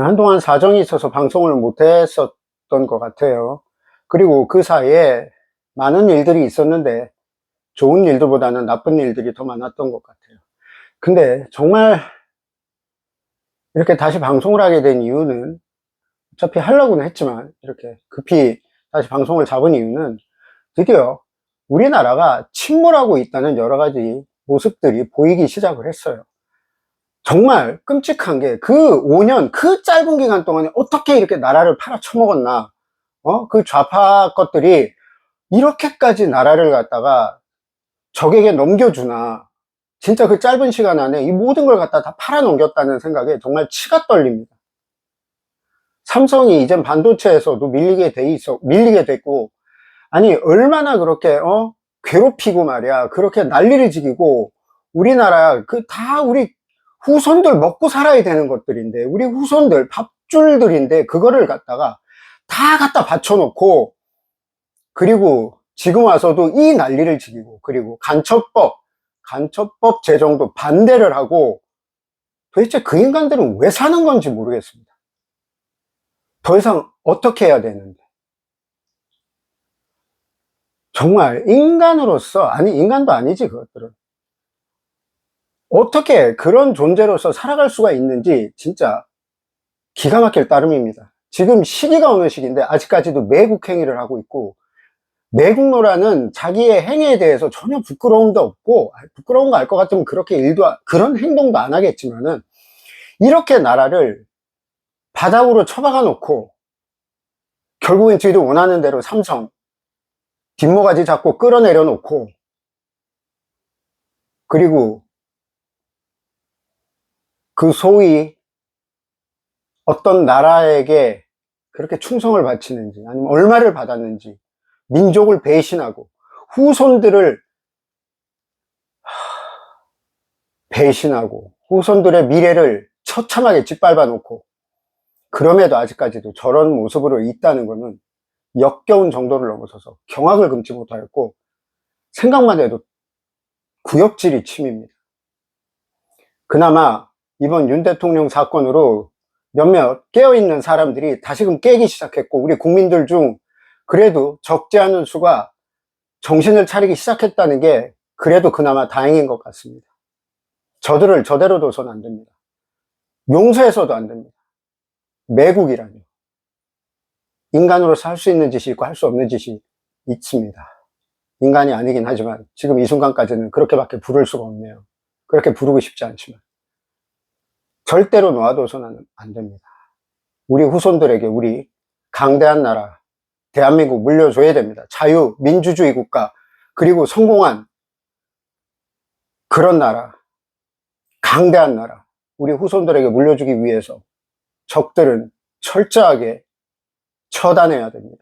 한동안 사정이 있어서 방송을 못했었던 것 같아요. 그리고 그 사이에 많은 일들이 있었는데 좋은 일들보다는 나쁜 일들이 더 많았던 것 같아요. 근데 정말 이렇게 다시 방송을 하게 된 이유는 어차피 하려고는 했지만 이렇게 급히 다시 방송을 잡은 이유는 드디어 우리나라가 침몰하고 있다는 여러 가지 모습들이 보이기 시작을 했어요. 정말 끔찍한 게 그 5년, 그 짧은 기간 동안에 어떻게 이렇게 나라를 팔아쳐먹었나, 어? 그 좌파 것들이 이렇게까지 나라를 갖다가 적에게 넘겨주나, 진짜 그 짧은 시간 안에 이 모든 걸 갖다 다 팔아넘겼다는 생각에 정말 치가 떨립니다. 삼성이 이젠 반도체에서도 밀리게 돼 있어, 밀리게 됐고, 아니, 얼마나 그렇게, 어? 괴롭히고 말이야. 그렇게 난리를 지기고, 우리나라, 그 다 우리 후손들 먹고 살아야 되는 것들인데, 우리 후손들 밥줄들인데, 그거를 갖다가 다 갖다 받쳐놓고, 그리고 지금 와서도 이 난리를 지기고, 그리고 간첩법, 간첩법 제정도 반대를 하고, 도대체 그 인간들은 왜 사는 건지 모르겠습니다. 더 이상 어떻게 해야 되는데. 정말 인간으로서, 아니, 인간도 아니지, 그것들은. 어떻게 그런 존재로서 살아갈 수가 있는지 진짜 기가 막힐 따름입니다. 지금 시기가 어느 시기인데 아직까지도 매국 행위를 하고 있고 매국노라는 자기의 행위에 대해서 전혀 부끄러움도 없고 부끄러운 거 알 것 같으면 그렇게 일도 안- 그런 행동도 안 하겠지만은 이렇게 나라를 바닥으로 처박아 놓고 결국엔 저희도 원하는 대로 삼성 뒷모가지 잡고 끌어내려 놓고 그리고 그 소위 어떤 나라에게 그렇게 충성을 바치는지 아니면 얼마를 받았는지 민족을 배신하고 후손들을 하, 배신하고 후손들의 미래를 처참하게 짓밟아 놓고 그럼에도 아직까지도 저런 모습으로 있다는 것은 역겨운 정도를 넘어서서 경악을 금치 못하였고 생각만 해도 구역질이 침입니다. 그나마 이번 윤 대통령 사건으로 몇몇 깨어있는 사람들이 다시금 깨기 시작했고, 우리 국민들 중 그래도 적지 않은 수가 정신을 차리기 시작했다는 게 그래도 그나마 다행인 것 같습니다. 저들을 저대로 둬선 안 됩니다. 용서해서도 안 됩니다. 매국이라뇨. 인간으로서 할 수 있는 짓이 있고 할 수 없는 짓이 있습니다. 인간이 아니긴 하지만 지금 이 순간까지는 그렇게밖에 부를 수가 없네요. 그렇게 부르고 싶지 않지만. 절대로 놓아둬서는 안 됩니다. 우리 후손들에게 우리 강대한 나라, 대한민국 물려줘야 됩니다. 자유, 민주주의 국가, 그리고 성공한 그런 나라, 강대한 나라, 우리 후손들에게 물려주기 위해서 적들은 철저하게 처단해야 됩니다.